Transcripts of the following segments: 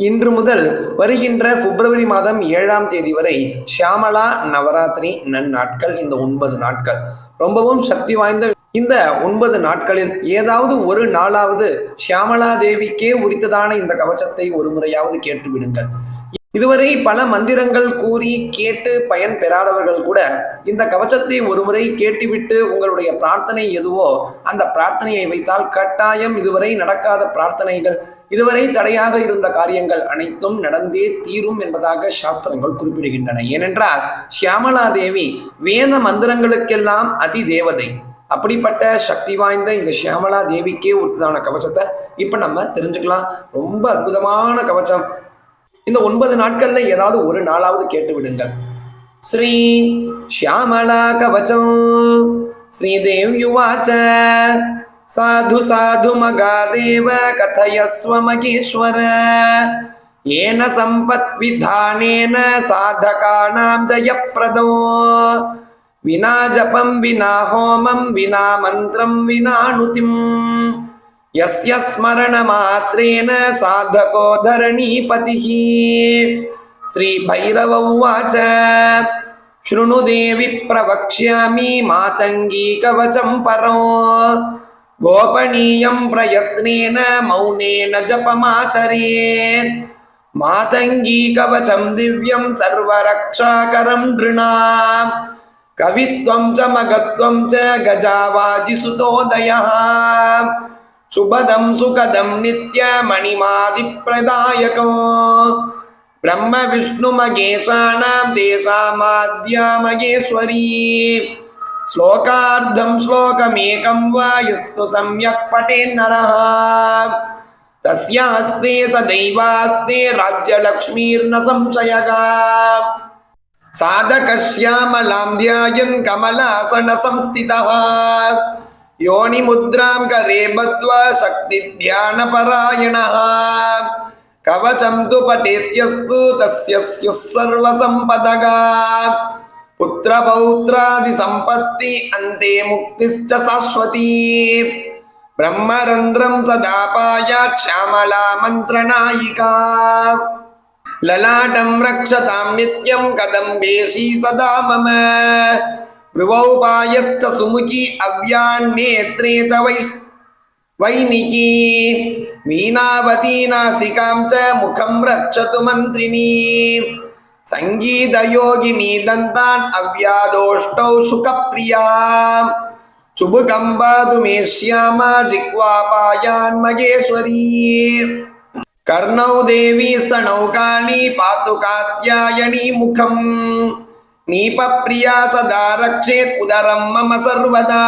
இன்று முதல் வருகின்ற பிப்ரவரி மாதம் ஏழாம் தேதி வரை ஷியாமலா நவராத்திரி நன்னாட்கள் இந்த ஒன்பது நாட்கள். ரொம்பவும் சக்தி வாய்ந்த இந்த ஒன்பது நாட்களில் ஏதாவது ஒரு நாளாவது ஷியாமலா தேவிக்கே உரித்ததான இந்த கவசத்தை ஒரு முறையாவது கேட்டு விடுங்கள் இதுவரை பல மந்திரங்கள் கூறி கேட்டு பயன் பெறாதவர்கள் கூட இந்த கவசத்தை ஒருமுறை கேட்டுவிட்டு உங்களுடைய பிரார்த்தனை எதுவோ அந்த பிரார்த்தனையை வைத்தால் கட்டாயம் இதுவரை நடக்காத பிரார்த்தனைகள். இதுவரை தடையாக இருந்த காரியங்கள் அனைத்தும் நடந்தே தீரும் என்பதாக சாஸ்திரங்கள் குறிப்பிடுகின்றன. ஏனென்றால் ஷியாமலா தேவி வேத மந்திரங்களுக்கெல்லாம் அதி தேவதை அப்படிப்பட்ட சக்தி வாய்ந்த இந்த ஷியாமலா தேவிக்கே ஒருத்ததான கவசத்தை இப்போ நம்ம தெரிஞ்சுக்கலாம். ரொம்ப அற்புதமான கவசம். இந்த ஒன்பது நாட்கள்ல ஏதாவது ஒரு நாளாவது கேட்டு விடுங்கள். ஸ்ரீ ஷியாமலா கவச்சம் ஸ்ரீதேவ் யுவாச்ச. சாது சாது மகாதேவ கதயஸ்வ மகேஸ்வர. ஏன சம்பத் விதானேன சாதகானாம் ஜயப்பிரதோ வினா ஜபம் வினா ஹோமம் வினா மந்திரம் வினா நுதிம் यस्य स्मरणमात्रेण साधको धरणीपतिः श्रीभैरव उवाच शृणु देवि प्रवक्ष्यामि मातङ्गी कवचं परो गोपनीयं प्रयत्नेन मौनेन जपमाचरेत् मातङ्गी कवचं दिव्यं सर्वरक्षाकरं नृणाम् कवित्वं च मगत्वं च गजावाजिसुतोदयः சுபதம் சுகதம் நித்ய மணிமாதி பிரதாயகோ பிரம்ம விஷ்ணு மகேசானாம் தேசாமாத்யா மகேஸ்வரி. ஸ்லோகார்த்தம் ஸ்லோகமேகம் வா யஸ்து சம்யக் பட்டேன் நரஹ. தஸ்யாஸ்தே சதைவாஸ்தே ராஜ்யலக்ஷ்மீர்ன சம்சயகா. சாதகஸ்யாமலாம் தியாயன் கமலாசன சம்ஸ்திதா योनिमुद्रां करे बद्ध्वा शक्तिध्यानपरायणः कवचं तु पठेत्यस्तु तस्य स्युः सर्वसम्पदगा पुत्रपौत्रादिसम्पत्ति अन्ते मुक्तिश्च शाश्वती ब्रह्मरन्ध्रं सदा पायात् श्यामला मन्त्रनायिका ललाटं रक्षतां नित्यं कदम्बेशी सदा मम भ्रुवौ पायच्च सुमुखी अव्यान्नेत्रे च वैश् वैनिकी वीणावती नासिकां च मुखं रक्षतु मन्त्रिणी सङ्गीतयोगिनी दन्तान् अव्यादोष्टौ शुकप्रिया चुबुकं पातु मे श्यामा जिह्वापायान्मगेश्वरी कर्णौ देवी स्तनौ काली पातु कात्यायनी मुखम् నీప ప్రియా సదా రక్షేత్ ఉదరం మమ సర్వదా.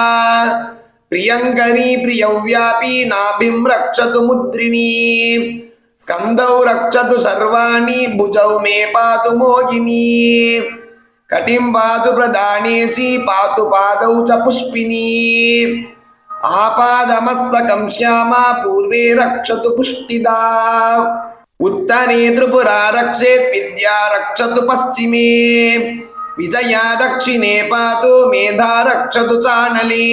ప్రియంకరీ ప్రియవ్యాపీ నాభిం రక్షతు ముద్రిణీ. స్కందౌ రక్షతు సర్వాణి భుజౌ మే పాతు మోహిని. కటిం పాతు ప్రధానేసి పాతు పాదౌ చ పుష్పిని. ఆపాదమస్తకం శ్యామ పూర్వే రక్షతు పుష్టిదా. ఉత్తరే త్రిపురా రక్షేత్ విద్యా రక్షతు పశ్చిమే. विजया दक्षिणे पातु मेधा रक्षतु चानले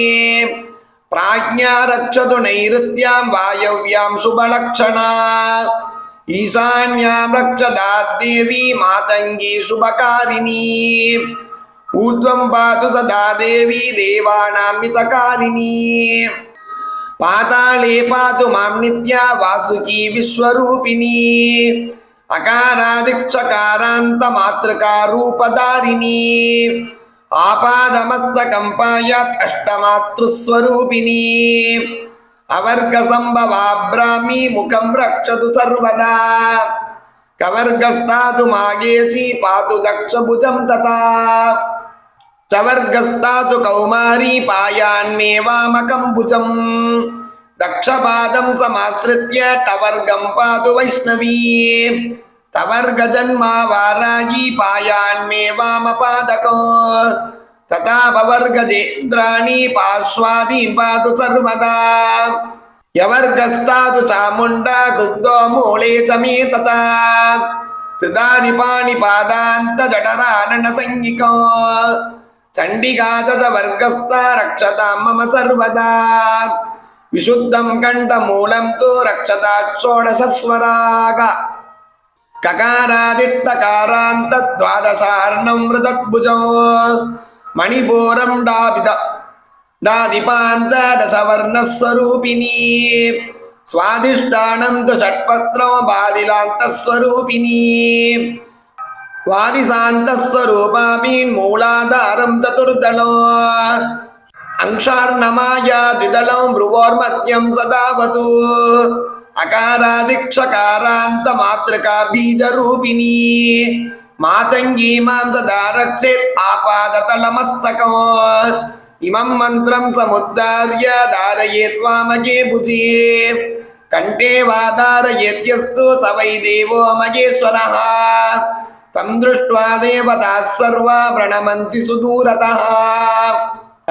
प्राज्ञा रक्षतु नैऋत्यां वायव्यां शुभलक्षणा ईशान्यां रक्षदा देवी मातङ्गी शुभकारिणी ऊर्ध्वं पातु सदा देवी देवानां मितकारिणी पाताले पातु मां नित्या वासुकी विश्वरूपिणी அகாராதிச்சகாராந்த மாத்திருக்கா ரூபதாரிணி ஆபாதமஸ்தகம்பாயாத் அஷ்டமாத்ருஸ்வரூபிணி அவர்க சம்பவா பிராமி முகம் ரக்ஷது சர்வதா கவர்கஸ்தாது மாகேசி பாது தக்ஷபுஜம் ததா சவர்கஸ்தாது கௌமாரி பாயான்மே வாமகம்புஜம் தக்ஷபாதம் சமாசிரித்ய டவர்கம் பாது வைஷ்ணவீ తవర్గజన్మా వారాగి పాయాన్మే వామపాదకో. తకాపవర్గజేంద్రాణి పార్శ్వాదీం పాతు సర్వదా. యవర్గస్తాదు చాముండా కృద్దో మూళే చ మే తథా హృదాదిపాణి పాదాంత జఠరానన సంగికో చండికాచ వర్గస్థ రక్షతాం మమ సర్వదా. విశుద్ధం కంఠమూలం తో రక్షతా షోడశస్వరాగ ககாராதிட்டகாராந்த துவாதசார்ணம் மிருதத்புஜோ மணிபூரம் டாபித டாதிபாந்த தசவர்ணஸ்வரூபிணி சுவாதிஷ்டானம் து ஷட்பத்ரோ பாதிலாந்தஸ்வரூபிணி. வாதிசாந்தஸ்வரூபாபீன் மூலாதாரம் சதுர்தளோ அங்ஷார்ணமாயா திதளம் புருவோர்மத்யம் சதாவது. बीजरूपिणी मातङ्गी मां सदा रक्षेत् आपादतलमस्तकम् इमं मन्त्रं समुद्धार्य धारयेत् वामगे भुजे कण्ठे वा धारयेत्यस्तु स वै देवो महेश्वरः तं दृष्ट्वा देवताः सर्वा प्रणमन्ति सुदूरतः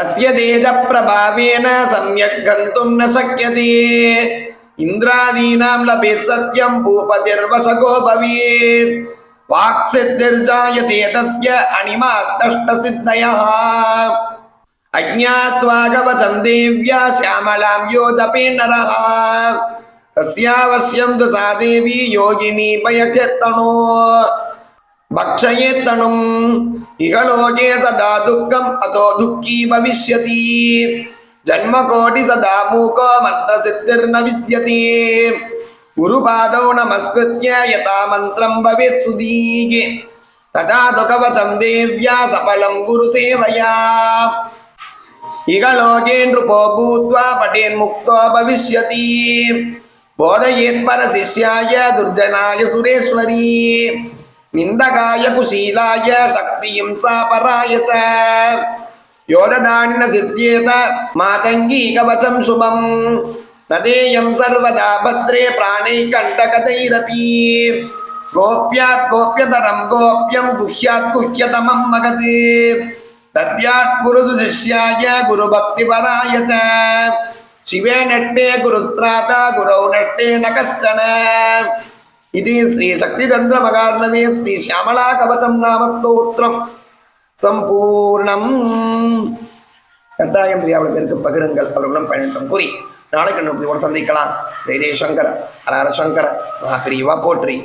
अस्य तेजप्रभावेन सम्यक् गन्तुं न शक्यते இந்திராதீனாம் லபேத் சத்யம் பூபதிர்வசகோ பவேத். வாக்சித்திர்ஜாயதே தஸ்ய அனிமா அஷ்டசித்தயா அஜ்ஞாத்வா கவசம் தேவ்யா சியாமலாம் யோ ஜபே நரஹ தஸ்யாவசியம் தசா தேவி யோகினி பயக்கெத்தனோ பக்ஷயேத்தனும் இகலோகே சதா துக்கம் அதோ துக்கி பவிஷ்யதி ஜன்மகோடி சதா மூகோ மந்திர சித்திர்ன வித்தியதே குருபாதௌ நமஸ்கிருத்ய யதா மந்திரம் பவேத் சுதீகே ததா துகவசம் தேவ்யா சபலம் குரு சேவையா இகலோகேன்றுபோ பூத்வா பட்டேன் முக்தோ பவிஷ்யதி போதயேத் பரசிஷ்யாய துர்ஜனாய சுரேஸ்வரி நிந்தகாய குசீலாய சக்தியும் சாபராய யோடதானின சித்தியேத மாதங்கி கவசம் சுபம் நதேயம் சர்வதா பத்ரே பிராணை கண்டகதைரபி கோப்யாத் கோப்யதரம் கோப்யம் குஹ்யாத் குஹ்யதமம் மகது தத்யாத் குருது சிஷ்யாய குரு பக்தி பராய சிவே நட்டே குருஸ்திராதா குரௌ நட்டே நகஸ்டன இது ஸ்ரீ சக்தி தந்திர மகார்ணவே ஸ்ரீ சியாமலா கவசம் நாம ஸ்தோத்திரம் சம்பூர்ணம். கட்டாயம் தெரியாமல் பேருக்கு பகிருங்கள். அவர்களும் பயணிட்டம் கூறி நாளைக்கு நோக்கி சந்திக்கலாம். ஜெய் ஜெய் சங்கர ஹர சங்கர மகாபிரிவா போற்றி.